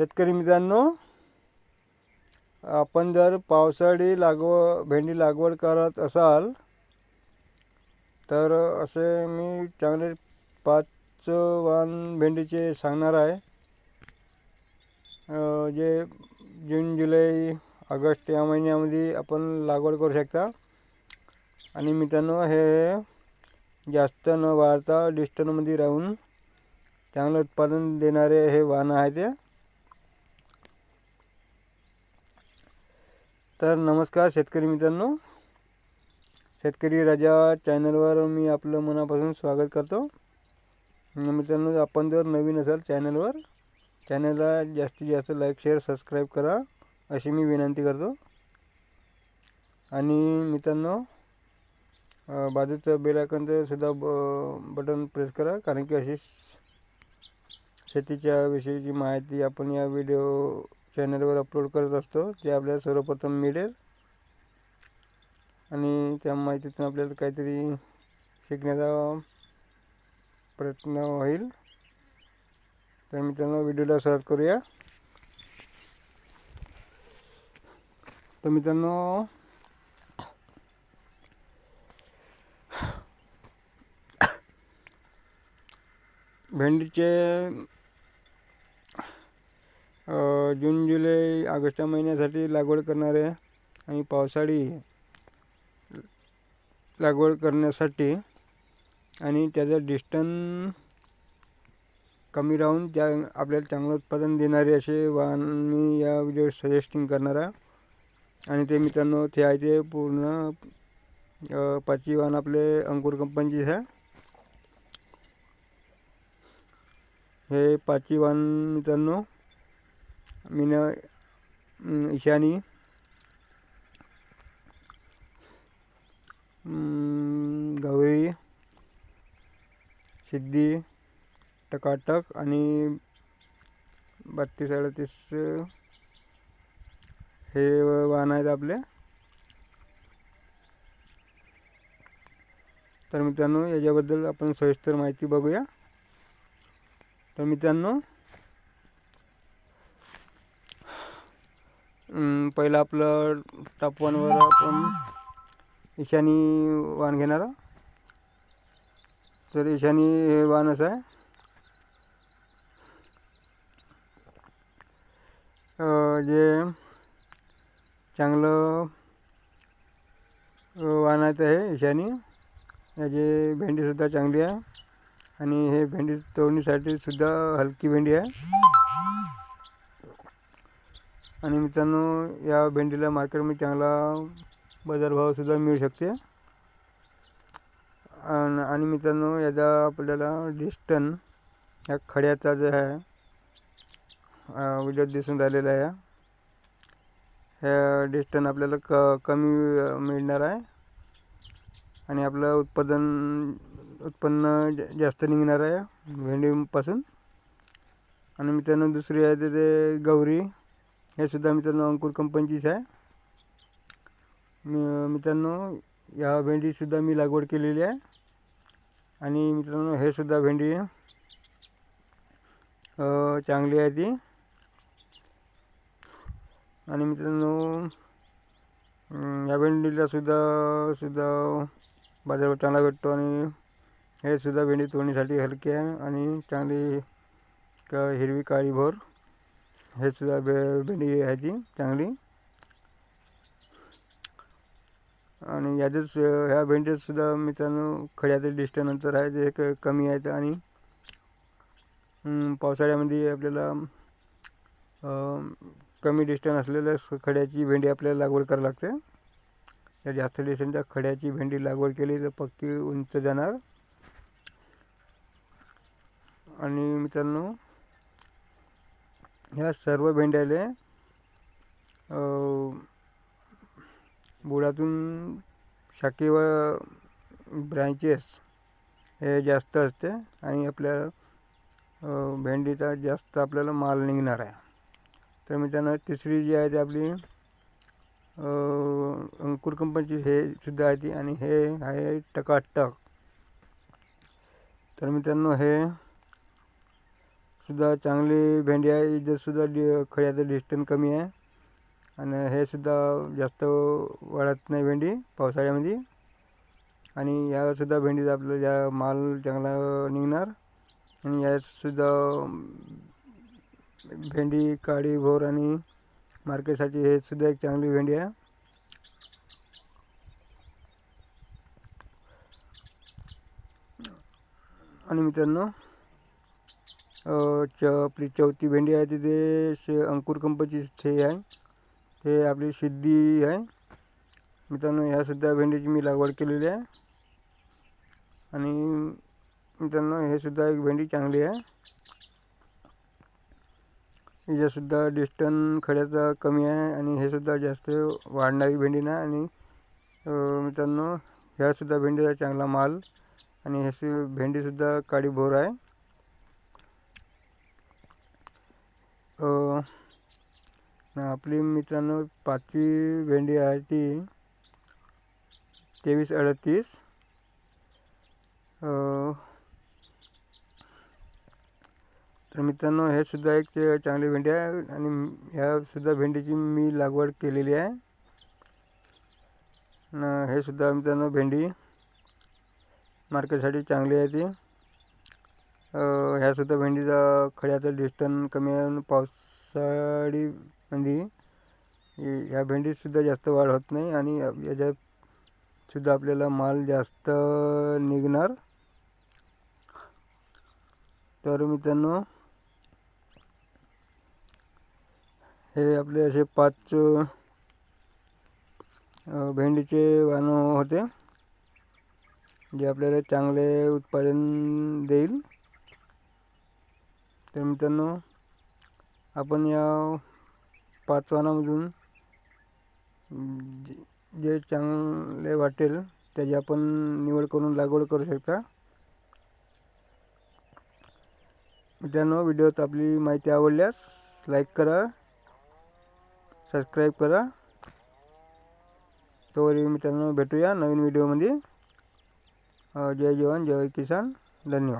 शेतकरी मित्रांनो आपण जर पावसाळी लागव भेंडी लागवड करत असाल तर असे मी चांगले पाच वाण भेंडीचे सांगणार आहे. जे जून जुलै ऑगस्ट या महिन्यामध्ये आपण लागवड करू शकता. आणि मित्रांनो हे जास्त न वाढता डिस्टनमध्ये राहून चांगलं उत्पादन देणारे हे वाहनं आहे ते. तर नमस्कार शेतकरी मित्रांनो. शेतकरी राजा चॅनलवर मी आपलं मनापासून स्वागत करतो. मित्रांनो आपण जर नवीन असाल चॅनलवर चॅनलला जास्तीत जास्त लाईक शेअर सबस्क्राईब करा अशी मी विनंती करतो. आणि मित्रांनो बाजूचं बेल सुद्धा ब बटन प्रेस करा. कारण की अशी शेतीच्या विषयीची माहिती आपण या व्हिडिओ चॅनलवर अपलोड करत असतो ते आपल्याला सर्वप्रथम मिळेल. आणि त्या माहितीतून आपल्याला काहीतरी शिकण्याचा प्रयत्न होईल. तर मित्रांनो व्हिडिओला सुरुवात करूया. तर मित्रांनो भेंडीचे जून जुलै ऑगस्ट महिन्यासाठी लागवड करणारे आणि पावसाळी लागवड करण्यासाठी आणि त्याचं डिस्टन्स कमी राहून त्या आपल्याला चांगलं उत्पादन देणारे असे वाहन मी या व्हिडिओ सजेस्टिंग करणार आणि ते मित्रांनो ते आहे ते पूर्ण पाचवी वाहन आपले अंकुर कंपनीचे आहे हे पाचवी वाहन मित्रांनो मीनं अं, ईशानी. गौरी. सिद्धी. टकाटक आणि बत्तीस अडतीस हे वाहन आहेत आपले. तर मित्रांनो याच्याबद्दल आपण सविस्तर माहिती बघूया. तर मित्रांनो पहिलं आपलं टॉप वनवर आपण ईशानी वाण घेणार तर ईशानी हे वाण असं आहे. जे चांगलं अं, वाण आहे हे ईशानी. याची भेंडीसुद्धा चांगली आहे. आणि हे भेंडी तोडणीसाठी सुद्धा हलकी भेंडी आहे. आणि मित्रांनो या भेंडीला मार्केटमध्ये चांगला बाजारभावसुद्धा मिळू शकते. आणि आणि मित्रांनो याचा आपल्याला डिस्टन या खड्याचा जो आहे व्हिडिओत दिसून राहिलेला आहे. ह्या डिस्टन आपल्याला क कमी मिळणार आहे. आणि आपलं उत्पादन उत्पन्न ज- जास्त निघणार आहे भेंडीपासून. आणि मित्रांनो दुसरी आहे ते- ते गौरी. हे सुद्धा मित्रांनो अंकुर कंपनीचीच आहे. मी मित्रांनो या भेंडीसुद्धा मी लागवड केलेली आहे. आणि मित्रांनो हे सुद्धा भेंडी चांगली आहे ती. आणि मित्रांनो या भेंडीला सुद्धा सुद्धा बाजारभाव चांगला भेटतो आणि हे सुद्धा भेंडी तोडणीसाठी हलकी आहे आणि चांगली क हिरवी काळी भर. हे सुद्धा भे भेंडी आहे ती चांगली. आणि याच्याच ह्या भेंडीतसुद्धा मित्रांनो खड्याचं डिस्टनंतर आहे ते क कमी आहेत आणि पावसाळ्यामध्ये आपल्याला कमी डिस्टन्स असलेल्या स- खड्याची भेंडी आपल्याला लागवड करावी लागते. त्या जास्त डिस्टन्सच्या खड्याची भेंडी लागवड केली तर पक्की उंच जाणार. आणि मित्रांनो ह्या सर्व भेंड्याले बुडातून शाखी व ब्रँचेस हे जास्त असते आणि आपल्या भेंडीचा जास्त आपल्याला माल निघणार आहे. तर मित्रांनो तिसरी जी आहे ती आपली अंकुर कंपनीची हे सुद्धा आहे ती आणि हे आहे टकाटक. तर मित्रांनो हे सुद्धा चांगली भेंडी आहे. याच्यातसुद्धा डि खड्याचं डिस्टन्स कमी आहे. आणि हे सुद्धा जास्त वाढत नाही भेंडी पावसाळ्यामध्ये. आणि यासुद्धा भेंडीचा ज्या माल चांगला निघणार. आणि यातसुद्धा भेंडी काळी भोर आणि मार्केटसाठी हे सुद्धा एक चांगली भेंडी आहे. आणि मित्रांनो च आपली चौथी भेंडी आहे तिथे शे अंकुर कंपनीची हे आहे. ते आपली सिद्धी आहे. मित्रांनो ह्यासुद्धा भेंडीची मी लागवड केलेली आहे. आणि मित्रांनो हे सुद्धा एक भेंडी चांगली आहे. हिच्यासुद्धा डिस्टन खड्याचा कमी आहे आणि हे सुद्धा जास्त वाढणारी भेंडी नाही. आणि मित्रांनो ह्यासुद्धा भेंडीचा चांगला माल आणि ह्याची भेंडीसुद्धा काळी भोर आहे. आपली मित्रांनो पाचवी भेंडी आहे ती तेवीस अडतीस. तर मित्रांनो हे सुद्धा एक चांगली भेंडी आहे आणि ह्यासुद्धा भेंडीची मी लागवड केलेली आहे. हे सुद्धा मित्रांनो भेंडी मार्केटसाठी चांगली आहे ती. ह्यासुद्धा भेंडीचा खड्याचं डिस्टन कमी आहे आणि पावसाळीमध्ये म्हणजे ह्या भेंडीतसुद्धा जास्त वाढ होत नाही आणि याच्यात सुद्धा आपल्याला माल जास्त निघणार. तर मित्रांनो हे आपले असे पाच भेंडीचे वाण होते जे आपल्याला चांगले उत्पादन देईल. तर मित्रांनो आपण या पाच वाणामधून जे चांगले वाटेल त्याची आपण निवड करून लागवड करू शकता. मित्रांनो व्हिडिओत आपली माहिती आवडल्यास लाईक करा सबस्क्राईब करा. तोवरी मित्रांनो भेटूया नवीन व्हिडिओमध्ये. जय जवान जय किसान धन्यवाद.